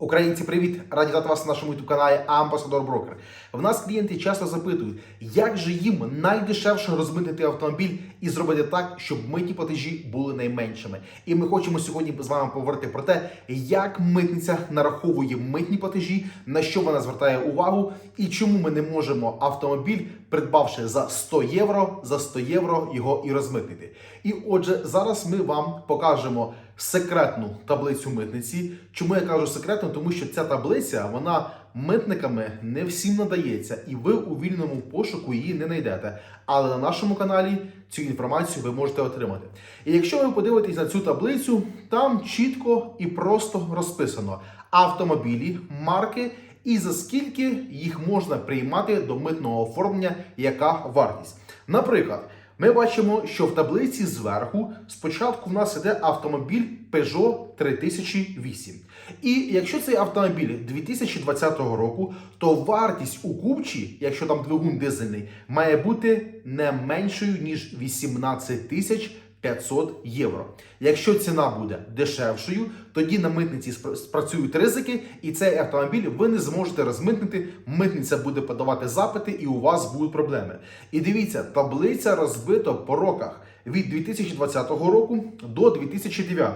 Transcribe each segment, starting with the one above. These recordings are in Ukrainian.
Українці, привіт! Раді вітати вас на нашому youtube каналі Амбасадор Брокер. В нас клієнти часто запитують, як же їм найдешевше розмитнити автомобіль і зробити так, щоб митні платежі були найменшими. І ми хочемо сьогодні з вами поговорити про те, як митниця нараховує митні платежі, на що вона звертає увагу, і чому ми не можемо автомобіль, придбавши за 100 євро, за 100 євро його і розмитнити. І отже, зараз ми вам покажемо секретну таблицю митниці. Чому я кажу секретну? Тому що ця таблиця вона митниками не всім надається, і ви у вільному пошуку її не знайдете. Але на нашому каналі цю інформацію ви можете отримати. І якщо ви подивитесь на цю таблицю, там чітко і просто розписано автомобілі, марки. І за скільки їх можна приймати до митного оформлення, яка вартість. Наприклад, ми бачимо, що в таблиці зверху спочатку в нас іде автомобіль Peugeot 3008. І якщо цей автомобіль 2020 року, то вартість у купчі, якщо там двигун дизельний, має бути не меншою ніж 18 тисяч 500 євро. Якщо ціна буде дешевшою, тоді на митниці спра- спрацюють ризики, і цей автомобіль ви не зможете розмитнити. Митниця буде подавати запити, і у вас будуть проблеми. І дивіться, таблиця розбита по роках від 2020 року до 2009.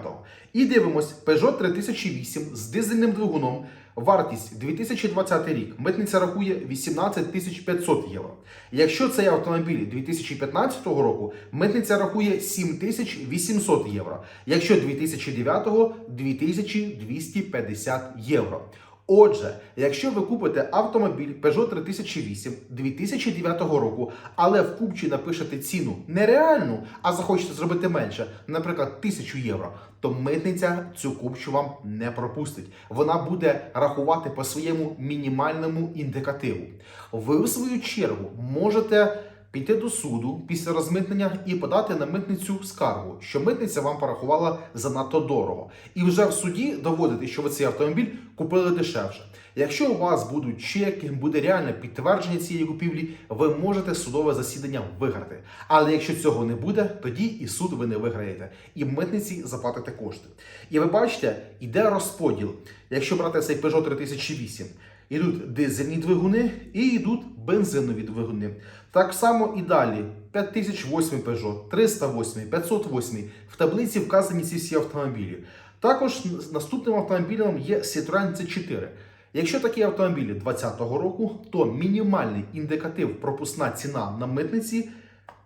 І дивимось, Peugeot 3008 з дизельним двигуном. Вартість 2020 рік митниця рахує 18 500 євро. Якщо цей автомобіль 2015 року, митниця рахує 7 тисяч 800 євро. Якщо 2009 2250 євро. Отже, якщо ви купите автомобіль Peugeot 3008 2009 року, але в купчі напишете ціну нереальну, а захочете зробити менше, наприклад, 1000 євро, то митниця цю купчу вам не пропустить. Вона буде рахувати по своєму мінімальному індикативу. Ви, в свою чергу, можете піти до суду після розмитнення і подати на митницю скаргу, що митниця вам порахувала занадто дорого. І вже в суді доводити, що ви цей автомобіль купили дешевше. Якщо у вас будуть чеки, буде реальне підтвердження цієї купівлі, ви можете судове засідання виграти. Але якщо цього не буде, тоді і суд ви не виграєте, і митниці заплатите кошти. І ви бачите, йде розподіл. Якщо брати цей Peugeot 3008, Ідуть дизельні двигуни і йдуть бензинові двигуни. Так само і далі. 5008 Peugeot, 308, 508. В таблиці вказані ці всі автомобілі. Також наступним автомобілем є Citroen C4. Якщо такі автомобілі 2020 року, то мінімальний індикатив пропускна ціна на митниці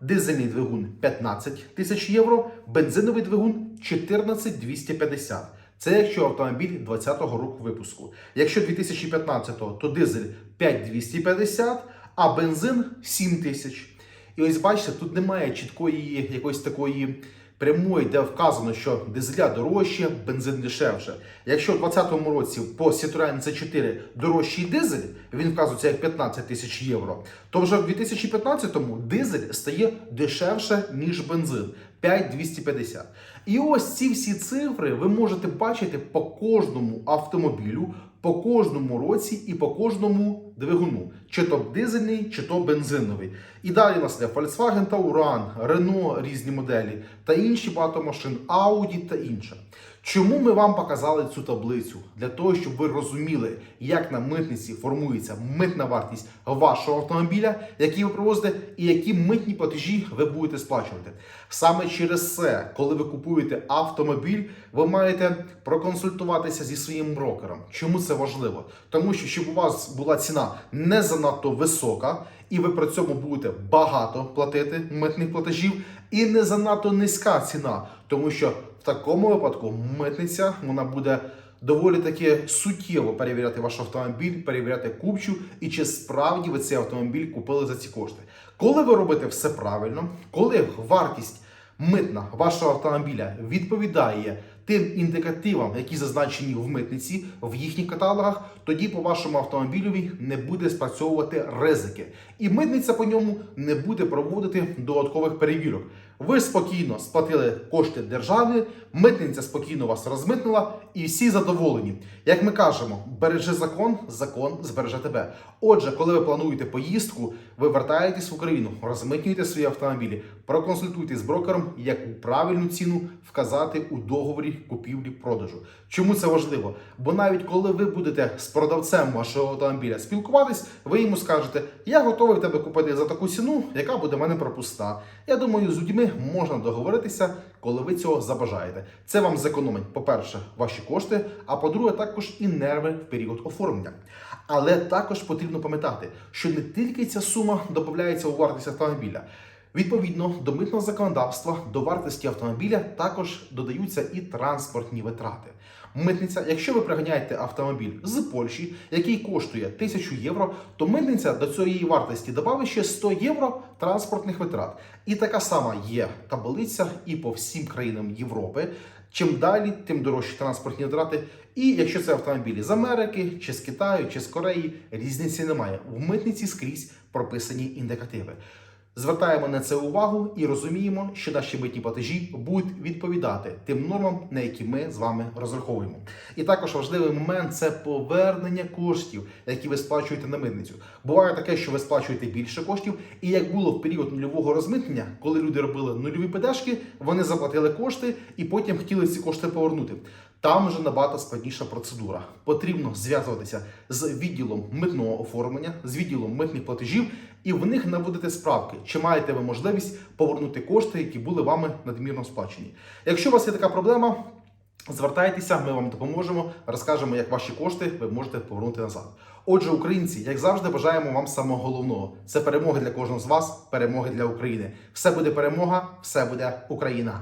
дизельний двигун 15 тисяч євро, бензиновий двигун 14 250. Це якщо автомобіль 2020 року випуску. Якщо 2015-го, то дизель 5250, а бензин 7 тисяч. І ось бачите, тут немає чіткої якоїсь такої прямої, де вказано, що дизеля дорожче, бензин дешевше. Якщо в 2020 році по Citroen C4 дорожчий дизель, він вказується як 15 тисяч євро, то вже в 2015-му дизель стає дешевше, ніж бензин 5250. І ось ці всі цифри ви можете бачити по кожному автомобілю, по кожному році і по кожному двигуну, чи то дизельний, чи то бензиновий. І далі у нас є Volkswagen Tauran, Renault різні моделі та інші багато машин, Audi та інше. Чому ми вам показали цю таблицю? Для того, щоб ви розуміли, як на митниці формується митна вартість вашого автомобіля, який ви привозите, і які митні платежі ви будете сплачувати. Саме через це, коли ви купуєте автомобіль, ви маєте проконсультуватися зі своїм брокером. Чому це важливо? Тому що щоб у вас була ціна не занадто висока, і ви при цьому будете багато платити митних платежів, і не занадто низька ціна, тому що в такому випадку митниця вона буде доволі таки суттєво перевіряти ваш автомобіль, перевіряти купчу і чи справді ви цей автомобіль купили за ці кошти. Коли ви робите все правильно, коли вартість митна вашого автомобіля відповідає тим індикативам, які зазначені в митниці в їхніх каталогах, тоді по вашому автомобілю не буде спрацьовувати ризики, і митниця по ньому не буде проводити додаткових перевірок. Ви спокійно сплатили кошти держави, митниця спокійно вас розмитнила, і всі задоволені. Як ми кажемо, бережи закон, закон збереже тебе. Отже, коли ви плануєте поїздку, ви вертаєтесь в Україну, розмитнюєте свої автомобілі, проконсультуйтесь з брокером, яку правильну ціну вказати у договорі купівлі-продажу. Чому це важливо? Бо навіть коли ви будете з продавцем вашого автомобіля спілкуватись, ви йому скажете: Я готовий тебе купити за таку ціну, яка буде в мене пропуста. Я думаю, з людьми можна договоритися, коли ви цього забажаєте. Це вам зекономить, по-перше, ваші кошти, а по-друге, також і нерви в період оформлення. Але також потрібно пам'ятати, що не тільки ця сума додається у вартість автомобіля. Відповідно до митного законодавства до вартості автомобіля також додаються і транспортні витрати. Митниця, якщо ви приганяєте автомобіль з Польщі, який коштує 1000 євро, то митниця до цієї вартості додавить ще 100 євро транспортних витрат. І така сама є таблиця і по всім країнам Європи. Чим далі, тим дорожчі транспортні витрати. І якщо це автомобілі з Америки, чи з Китаю, чи з Кореї, різниці немає. В митниці скрізь прописані індикативи. Звертаємо на це увагу і розуміємо, що наші митні платежі будуть відповідати тим нормам, на які ми з вами розраховуємо. І також важливий момент це повернення коштів, які ви сплачуєте на митницю. Буває таке, що ви сплачуєте більше коштів, і як було в період нульового розмитнення, коли люди робили нульові ПДшки, вони заплатили кошти і потім хотіли ці кошти повернути. Там вже набагато складніша процедура. Потрібно зв'язуватися з відділом митного оформлення, з відділом митних платежів, і в них наводити справки, чи маєте ви можливість повернути кошти, які були вами надмірно сплачені. Якщо у вас є така проблема, звертайтеся, ми вам допоможемо, розкажемо, як ваші кошти ви можете повернути назад. Отже, українці, як завжди, бажаємо вам самого головного. Це перемоги для кожного з вас, перемоги для України. Все буде перемога, все буде Україна.